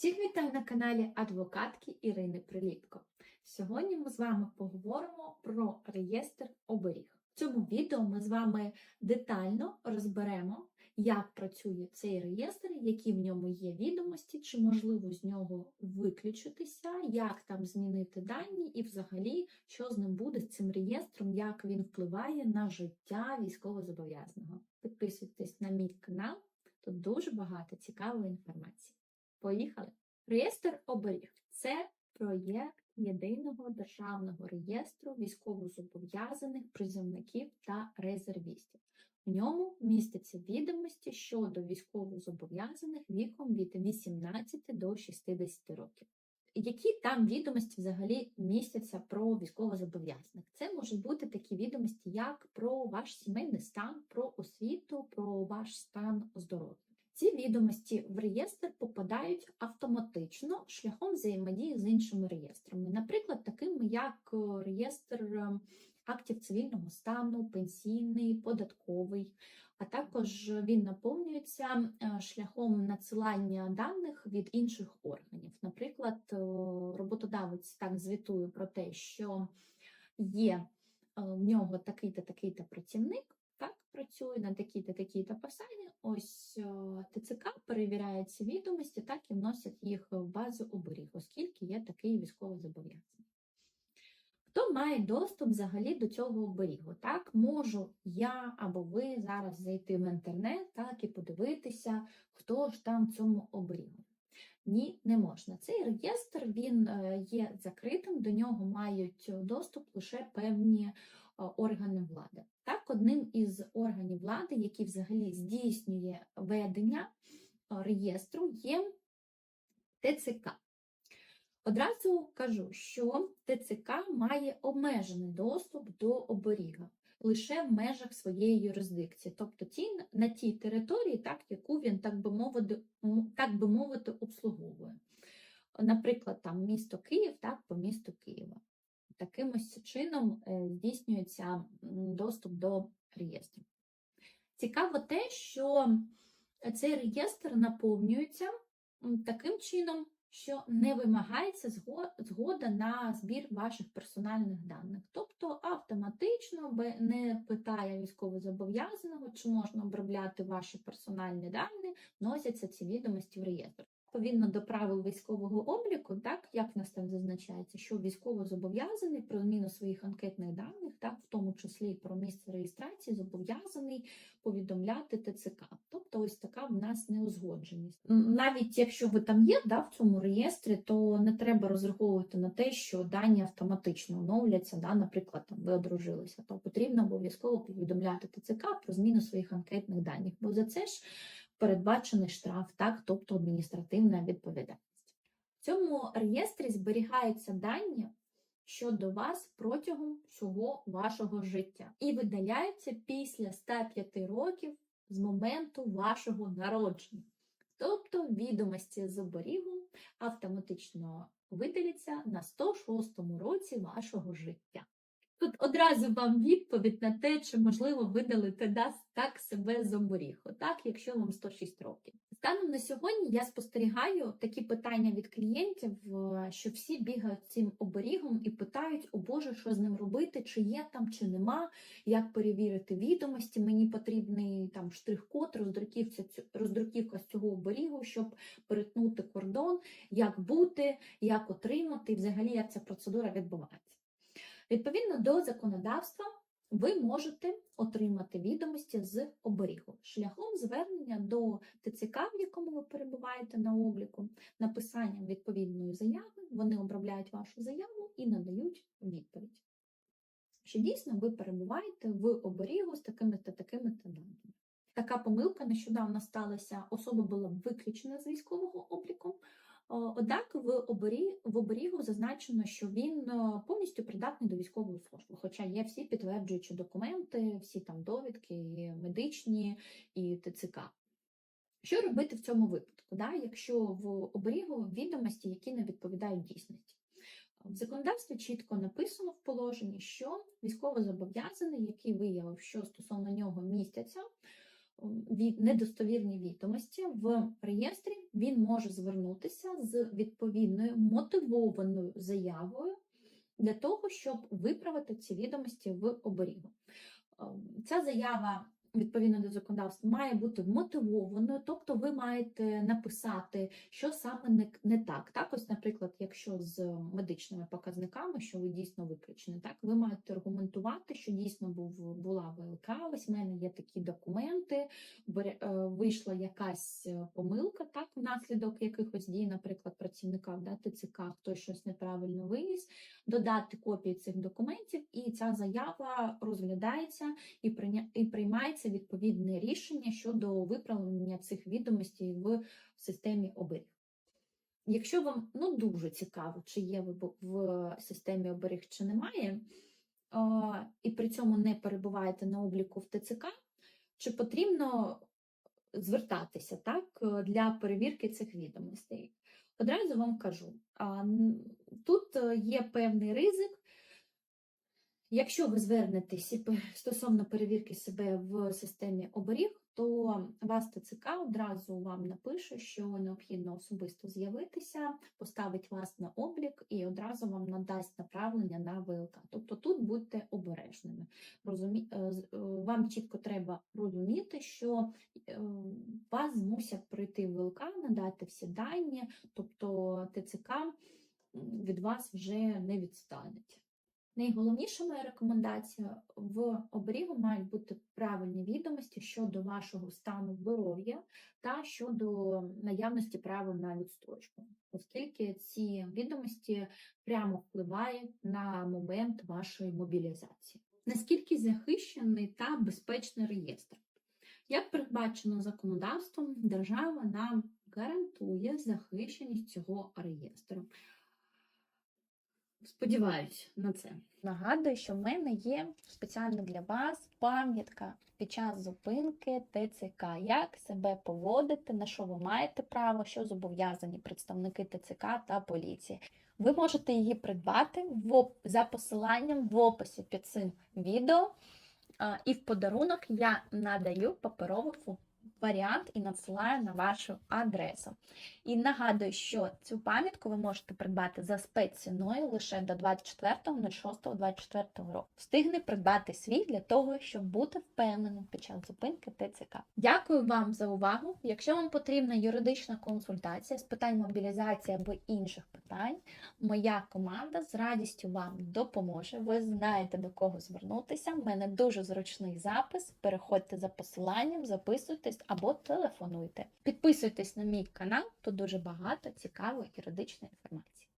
Всіх вітаю на каналі адвокатки Ірини Приліпко. Сьогодні ми з вами поговоримо про реєстр оберіг. В цьому відео ми з вами детально розберемо, як працює цей реєстр, які в ньому є відомості, чи можливо з нього виключитися, як там змінити дані, і взагалі, що з ним буде з цим реєстром, як він впливає на життя військовозобов'язаного. Підписуйтесь на мій канал, тут дуже багато цікавої інформації. Поїхали! Реєстр оберіг це проєкт єдиного державного реєстру військовозобов'язаних призовників та резервістів. В ньому містяться відомості щодо військовозобов'язаних віком від 18 до 60 років. Які там відомості взагалі містяться про військовозобов'язаних? Це можуть бути такі відомості, як про ваш сімейний стан, про освіту, про ваш стан здоров'я. Ці відомості в реєстр попадають автоматично шляхом взаємодії з іншими реєстрами, наприклад, такими як е, реєстр е, актів цивільного стану, пенсійний, податковий, а також він наповнюється е, шляхом надсилання даних від інших органів. Наприклад, роботодавець так звітує про те, що є в нього такий-то такий-то працівник так працює на такій-то такій-то посаді. Ось ТЦК перевіряє ці відомості, так і вносять їх в базу оберіг, оскільки є такий військовий зобов'язаний. Хто має доступ взагалі до цього оберігу? Так, можу я або ви зараз зайти в інтернет так, і подивитися, хто ж там в цьому оберігу. Ні, не можна. Цей реєстр він е, є закритим, до нього мають доступ лише певні органи влади. Так, одним із органів влади, який взагалі здійснює ведення реєстру, є ТЦК. Одразу кажу, що ТЦК має обмежений доступ до оберіга лише в межах своєї юрисдикції, тобто ті, на тій території, так, яку він, так би мовити, так би мовити, обслуговує. Наприклад, там місто Київ, так, по місту Києва таким ось чином е, здійснюється доступ до реєстру. Цікаво те, що цей реєстр наповнюється таким чином, що не вимагається згода на збір ваших персональних даних. Тобто автоматично не питає військовозобов'язаного, чи можна обробляти ваші персональні дані, вносяться ці відомості в реєстр. Відповідно до правил військового обліку, так як в нас там зазначається, що військово зобов'язаний про зміну своїх анкетних даних, так в тому числі про місце реєстрації, зобов'язаний повідомляти ТЦК. Тобто, ось така в нас неузгодженість. Навіть якщо ви там є, да, в цьому реєстрі, то не треба розраховувати на те, що дані автоматично оновляться. Да, Наприклад, там ви одружилися, то потрібно обов'язково повідомляти ТЦК про зміну своїх анкетних даних, бо за це ж передбачений штраф, так, тобто адміністративна відповідальність. В цьому реєстрі зберігаються дані щодо вас протягом всього вашого життя і видаляються після 105 років з моменту вашого народження. Тобто відомості з оберігу автоматично видаляться на 106 році вашого життя. Тут одразу вам відповідь на те, чи можливо видалити так себе з оберігу, так, якщо вам 106 років. Станом на сьогодні я спостерігаю такі питання від клієнтів, е, що всі бігають цим оберігом і питають, о Боже, що з ним робити, чи є там, чи нема, як перевірити відомості. Мені потрібний там штрих-код, роздруківка з цього оберігу, щоб перетнути кордон, як бути, як отримати, і взагалі як ця процедура відбувається. Відповідно до законодавства, ви можете отримати відомості з оберігу шляхом звернення до ТЦК, в якому ви перебуваєте на обліку, написанням відповідної заяви, вони обробляють вашу заяву і надають відповідь. Що дійсно ви перебуваєте в оберігу з такими-то такими-то даними. Така помилка нещодавно сталася, особа була виключена з військового обліку. Однак в оберіг, в оберігу зазначено, що він е, повністю придатний до військової служби, хоча є всі підтверджуючі документи, всі там довідки, і медичні і ТЦК. Що робити в цьому випадку, да? якщо в оберігу відомості, які не відповідають дійсності? В законодавстві чітко написано в положенні, що військовозобов'язаний, який виявив, що стосовно нього містяться недостовірні відомості в реєстрі, він може звернутися з відповідною мотивованою заявою для того, щоб виправити ці відомості в оберігу. Ем, Ця заява відповідно до законодавства має бути мотивованою, тобто ви маєте написати, що саме не, не так. Так, ось, наприклад, якщо з медичними показниками, що ви дійсно виключені, так ви маєте аргументувати, що дійсно був була ВЛК. Ось в мене є такі документи, е, вийшла якась е, помилка, так, внаслідок якихось дій, наприклад, працівника да, ТЦК, хтось щось неправильно виніс, додати копії цих документів, і ця заява розглядається і і приймається відповідне рішення щодо виправлення цих відомостей в системі оберіг. Якщо вам ну, дуже цікаво, чи є ви в системі оберіг, чи немає, і при цьому не перебуваєте на обліку в ТЦК, чи потрібно звертатися так, для перевірки цих відомостей? Одразу вам кажу, тут е, є певний ризик, Якщо ви звернетеся пе- стосовно перевірки себе в системі оберіг, то вас ТЦК одразу вам напише, що необхідно особисто з'явитися, поставить вас на облік і одразу вам надасть направлення на ВЛК. Тобто тут будьте обережними. Розумі... е, е, Вам чітко треба розуміти, що е, вас змусять прийти в ВЛК, надати всі дані, тобто ТЦК від вас вже не відстануть. Найголовніша моя рекомендація в оберігу мають бути правильні відомості щодо вашого стану здоров'я та щодо наявності права на відстрочку, оскільки ці відомості прямо впливають на момент вашої мобілізації. Наскільки захищений та безпечний реєстр? Як передбачено законодавством, держава нам гарантує захищеність цього реєстру. Сподіваюсь на це. Нагадую, що в мене є спеціально для вас пам'ятка під час зупинки ТЦК. Як себе поводити, на що ви маєте право, що зобов'язані представники ТЦК та поліції. Ви можете її придбати в, за посиланням в описі під цим відео. І в подарунок я надаю паперовий фу- варіант і надсилаю на вашу адресу. І нагадую, що цю пам'ятку ви можете придбати за спецціною лише до 24.06.24 року. Встигне придбати свій для того, щоб бути впевненим під час зупинки ТЦК. Дякую вам за увагу. Якщо вам потрібна юридична консультація з питань мобілізації або інших питань, моя команда з радістю вам допоможе. Ви знаєте до кого звернутися. У мене дуже зручний запис. Переходьте за посиланням, записуйтесь або телефонуйте. Підписуйтесь на мій канал, тут дуже багато цікавої юридичної інформації.